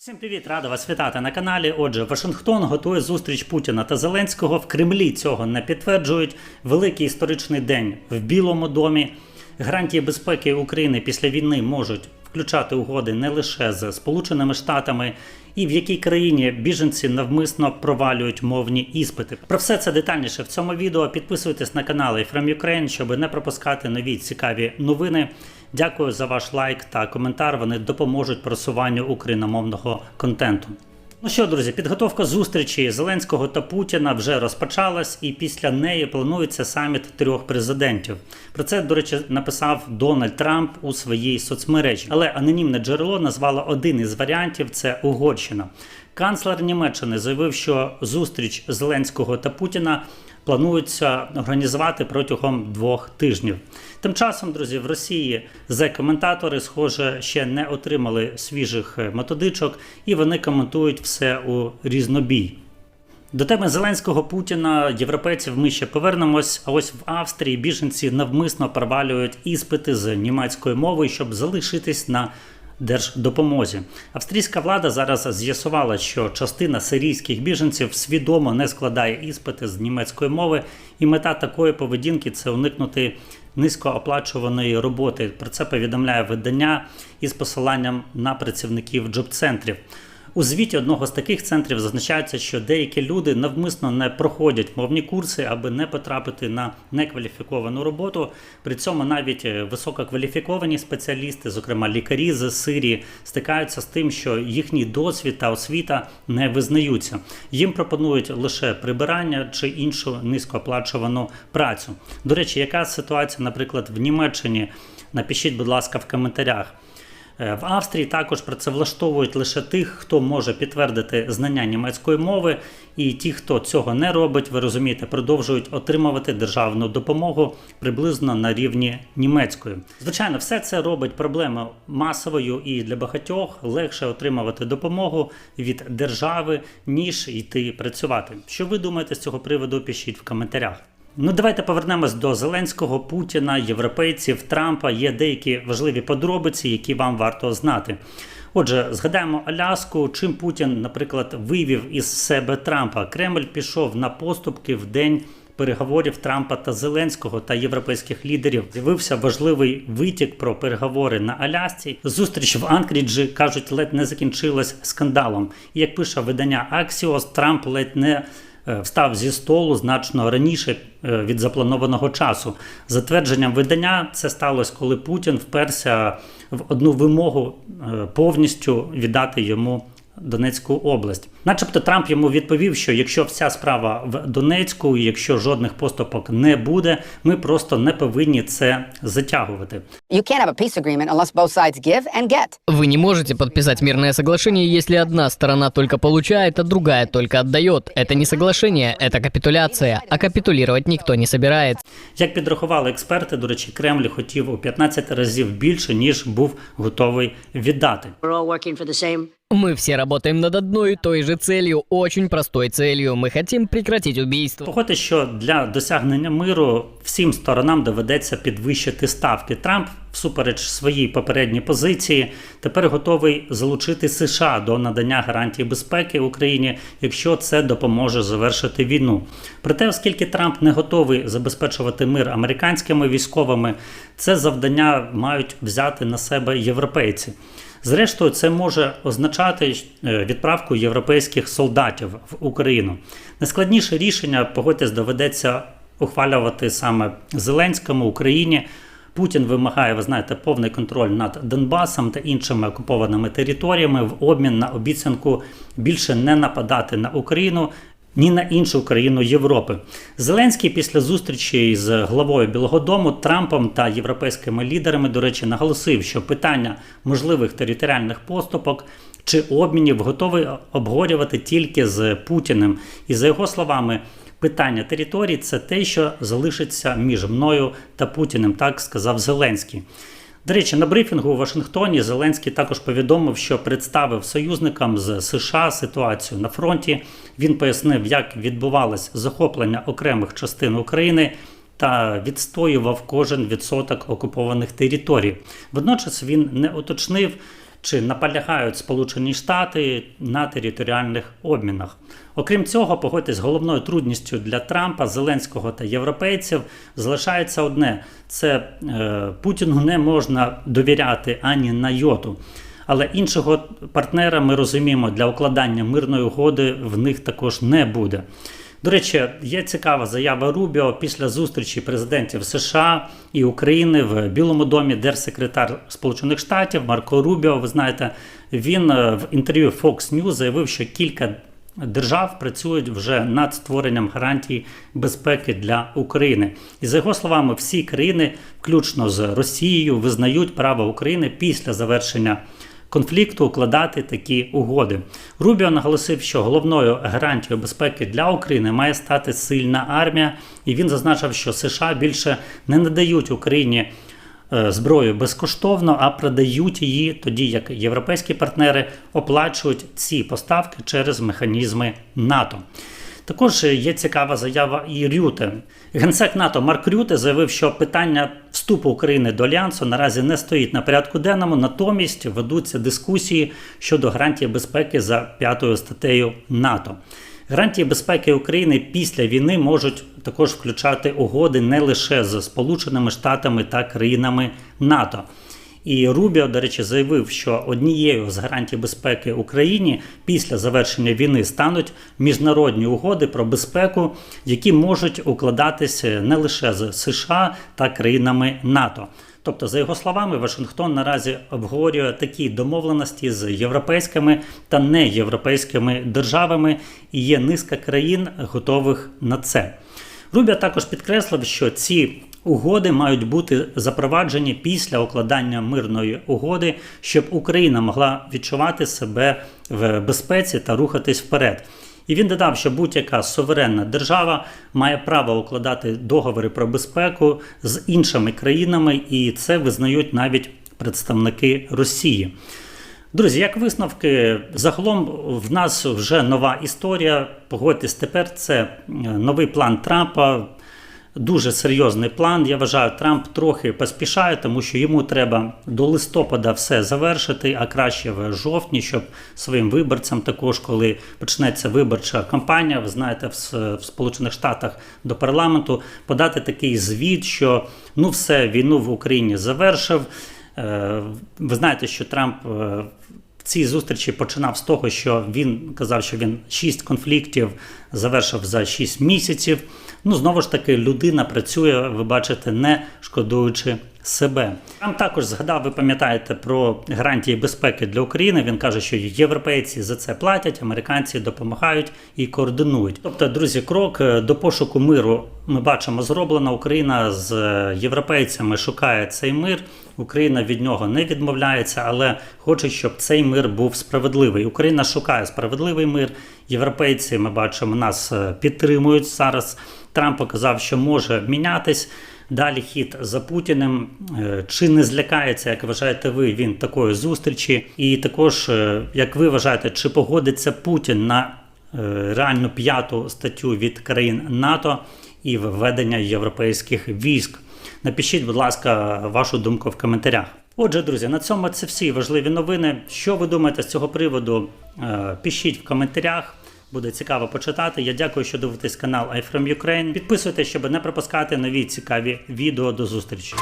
Всім привіт, рада вас вітати на каналі. Отже, Вашингтон готує зустріч Путіна та Зеленського. В Кремлі цього не підтверджують. Великий історичний день в Білому домі. Гарантії безпеки України після війни можуть включати угоди не лише з Сполученими Штатами, і в якій країні біженці навмисно провалюють мовні іспити. Про все це детальніше в цьому відео. Підписуйтесь на канал From Ukraine, щоб не пропускати нові цікаві новини. Дякую за ваш лайк та коментар. Вони допоможуть просуванню україномовного контенту. Ну що, друзі, підготовка зустрічі Зеленського та Путіна вже розпочалась, і після неї планується саміт трьох президентів. Про це, до речі, написав Дональд Трамп у своїй соцмережі. Але анонімне джерело назвало один із варіантів це Угорщина. Канцлер Німеччини заявив, що зустріч Зеленського та Путіна планується організувати протягом двох тижнів. Тим часом, друзі, в Росії зе-коментатори, схоже, ще не отримали свіжих е, методичок, і вони коментують все у різнобій. До теми Зеленського Путіна, європейців, ми ще повернемось. А ось в Австрії біженці навмисно провалюють іспити з німецької мови, щоб залишитись на держдопомозі. Австрійська влада зараз з'ясувала, що частина сирійських біженців свідомо не складає іспити з німецької мови, і мета такої поведінки це уникнути низькооплачуваної роботи. Про це повідомляє видання із посиланням на працівників джоб-центрів. У звіті одного з таких центрів зазначається, що деякі люди навмисно не проходять мовні курси, аби не потрапити на некваліфіковану роботу. При цьому навіть е, висококваліфіковані спеціалісти, зокрема лікарі з Сирії, стикаються з тим, що їхній досвід та освіта не визнаються. Їм пропонують лише прибирання чи іншу низькооплачувану працю. До речі, яка ситуація, наприклад, в Німеччині? Напишіть, будь ласка, в коментарях. Е, В Австрії також працевлаштовують лише тих, хто може підтвердити знання німецької мови, і ті, хто цього не робить, ви розумієте, продовжують отримувати державну допомогу приблизно на рівні німецької. Звичайно, все це робить проблему масовою і для багатьох легше отримувати допомогу від держави, ніж йти працювати. Що ви думаєте з цього приводу? Пишіть в коментарях. Ну, давайте повернемось до Зеленського, Путіна, європейців, Трампа. Є деякі важливі подробиці, які вам варто знати. Отже, згадаємо Аляску, чим Путін, наприклад, вивів із себе Трампа. Кремль пішов на поступки в день. Переговорів Трампа та Зеленського та європейських лідерів з'явився важливий витік про переговори на Алясці. Зустріч в Анкріджі кажуть, ледь не закінчилась скандалом. І як пише видання Axios, Трамп ледь не встав зі столу значно раніше е, від запланованого часу. Затвердженням видання, це сталося, коли Путін вперся в одну вимогу е, повністю віддати йому. Донецьку область, начебто, Трамп йому відповів, що якщо вся справа в Донецьку, і якщо жодних поступок не буде, ми просто не повинні це затягувати. You can't have a peace agreement unless both sides give and get. Вы не можете подписать мирное соглашение, если одна сторона только получает, а другая только отдает. Это не соглашение, это капитуляция, а капитулировать никто не собирается. Як підрахували експерти, до речі, Кремль хотів у 15 разів більше ніж був готовий віддати. We're all working for the same Мы все работаем над одной и той же целью, очень простой целью. Мы хотим прекратить убийство. Погодьте, що для досягнення миру всім сторонам доведеться підвищити ставки. Трамп, всупереч своїй попередній позиції, тепер готовий залучити США до надання гарантій безпеки Україні, якщо це допоможе завершити війну. Проте, оскільки Трамп не готовий забезпечувати мир американськими військовими, це завдання мають взяти на себе європейці. Зрештою, це може означати е, відправку європейських солдатів в Україну. Найскладніше рішення, погодьтесь, доведеться ухвалювати саме Зеленському Україні. Путін вимагає, ви знаєте, повний контроль над Донбасом та іншими окупованими територіями в обмін на обіцянку більше не нападати на Україну. Ні на іншу країну Європи. Зеленський після зустрічі з главою Білого Дому Трампом та європейськими лідерами, до речі, наголосив, що питання можливих територіальних поступок чи обмінів готовий обговорювати тільки з Путіним. І за його словами, питання територій це те, що залишиться між мною та Путіним, так сказав Зеленський. До речі, на брифінгу у Вашингтоні Зеленський також повідомив, що представив союзникам з США ситуацію на фронті. Він пояснив, як відбувалось захоплення окремих частин України та відстоював кожен відсоток окупованих територій. Водночас він не уточнив, чи наполягають Сполучені Штати на територіальних обмінах. Окрім цього, погодьтесь, головною трудністю для Трампа, Зеленського та європейців залишається одне: це е, Путіну не можна довіряти ані на йоту. Але іншого партнера ми розуміємо для укладання мирної угоди в них також не буде. До речі, є цікава заява Рубіо після зустрічі президентів США і України в Білому домі. Держсекретар Сполучених Штатів Марко Рубіо. Ви знаєте, він е, в інтерв'ю Fox News заявив, що кілька держав працюють вже над створенням гарантій безпеки для України. І за його словами, всі країни, включно з Росією, визнають право України після завершення конфлікту укладати такі угоди. Рубіо наголосив, що головною гарантією безпеки для України має стати сильна армія, і він зазначив, що США більше не надають Україні е, зброю безкоштовно, а продають її тоді, як європейські партнери оплачують ці поставки через механізми НАТО. Також є цікава заява і Рюте. Генсек НАТО Марк Рюте заявив, що питання вступу України до альянсу наразі не стоїть на порядку денному, натомість ведуться дискусії щодо гарантії безпеки за п'ятою статтею НАТО. Гарантії безпеки України після війни можуть також включати угоди не лише з Сполученими Штатами та країнами НАТО. І Рубіо, до речі, заявив, що однією з гарантій безпеки Україні після завершення війни стануть міжнародні угоди про безпеку, які можуть укладатися не лише з США та країнами НАТО. Тобто, за його словами, Вашингтон наразі обговорює такі домовленості з європейськими та неєвропейськими державами, і є низка країн готових на це. Рубіо також підкреслив, що ці угоди мають бути запроваджені після укладання мирної угоди, щоб Україна могла відчувати себе в безпеці та рухатись вперед. І він додав, що будь-яка суверенна держава має право укладати договори про безпеку з іншими країнами, і це визнають навіть представники Росії. Друзі, як висновки, загалом в нас вже нова історія. Погодьтесь, тепер це е, новий план Трампа. Дуже серйозний план. Я вважаю, Трамп трохи поспішає, тому що йому треба до листопада все завершити, а краще в жовтні, щоб своїм виборцям, також коли почнеться виборча кампанія, ви знаєте, в, Сполучених Штатах до парламенту подати такий звіт, що ну все, війну в Україні завершив. Е, Ви знаєте, що Трамп е, в цій зустрічі починав з того, що він казав, що він шість конфліктів завершив за шість місяців. Ну, знову ж таки, людина працює, ви бачите, не шкодуючи себе. Трамп також згадав, ви пам'ятаєте про гарантії безпеки для України. Він каже, що європейці за це платять, американці допомагають і координують. Тобто, друзі, крок е, до пошуку миру ми бачимо зроблено. Україна з е, європейцями шукає цей мир. Україна від нього не відмовляється, але хоче, щоб цей мир був справедливий. Україна шукає справедливий мир. Європейці, ми бачимо, нас е, підтримують зараз. Трамп показав, що може мінятись. Далі хід за Путіним. Е, Чи не злякається, як вважаєте ви, він такої зустрічі? І також, е, як ви вважаєте, чи погодиться Путін на е, реальну п'яту статтю від країн НАТО і введення європейських військ? Напишіть, будь ласка, вашу думку в коментарях. Отже, друзі, на цьому це всі важливі новини. Що ви думаєте з цього приводу? Пишіть в коментарях. Буде цікаво почитати. Я дякую, що дивитесь канал iFrom Ukraine. Підписуйтесь, щоб не пропускати нові цікаві відео. До зустрічі.